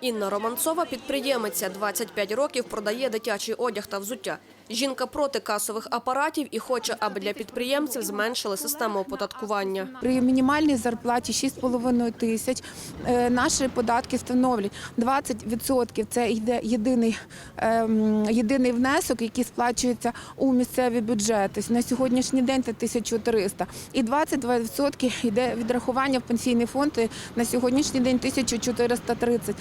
Інна Романцова, підприємиця, 25 років, продає дитячий одяг та взуття. Жінка проти касових апаратів і хоче, аби для підприємців зменшили систему оподаткування. При мінімальній зарплаті 6,5 тисяч е, наші податки становлять 20% – це йде єдиний, ем, єдиний внесок, який сплачується у місцеві бюджети. На сьогоднішній день це 1300. І 22% йде відрахування в пенсійний фонд на сьогоднішній день 1430.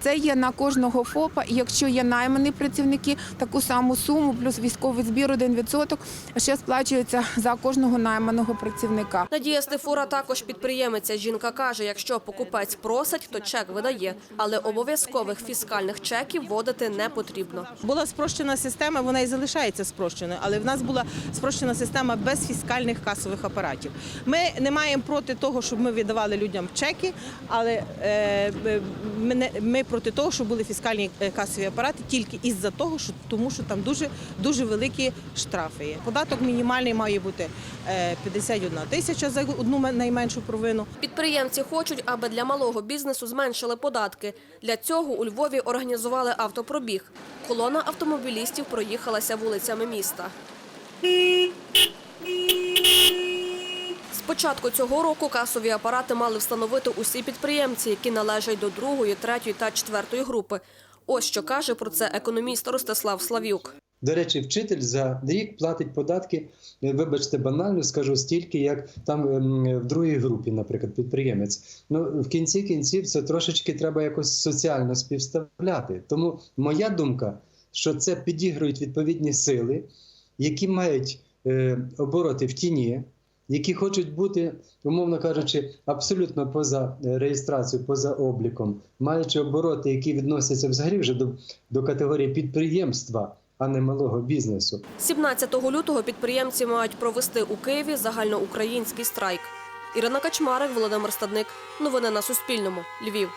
Це є на кожного ФОПа. Якщо є наймані працівники, таку саму суму плюс військовий збір 1% ще сплачується за кожного найманого працівника. Надія Стефура також підприємиця. Жінка каже, якщо покупець просить, то чек видає, але обов'язкових фіскальних чеків вводити не потрібно. Була спрощена система, вона і залишається спрощеною, але в нас була спрощена система без фіскальних касових апаратів. Ми не маємо проти того, щоб ми віддавали людям чеки, але е, ми, не- ми проти того, щоб були фіскальні е, касові апарати тільки із-за того, що тому що там дуже дуже великі штрафи. Податок мінімальний має бути е, 51 тисяча за одну найменшу провину. Підприємці хочуть, аби для малого бізнесу зменшили податки. Для цього у Львові організували автопробіг. Колона автомобілістів проїхалася вулицями міста. З початку цього року касові апарати мали встановити усі підприємці, які належать до другої, третьої та четвертої групи. Ось що каже про це економіст Ростислав Слав'юк. До речі, вчитель за рік платить податки, е, вибачте, банально скажу стільки, як там ем, в другій групі, наприклад, підприємець. Ну в кінці кінців це трошечки треба якось соціально співставляти. Тому моя думка, що це підігрують відповідні сили, які мають е, обороти в тіні. Які хочуть бути, умовно кажучи, абсолютно поза е, реєстрацією, поза обліком, маючи обороти, які відносяться взагалі вже до, до категорії підприємства, а не малого бізнесу. 17 лютого підприємці мають провести у Києві загальноукраїнський страйк. Ірина Качмарик, Володимир Стадник. Новини на Суспільному. Львів.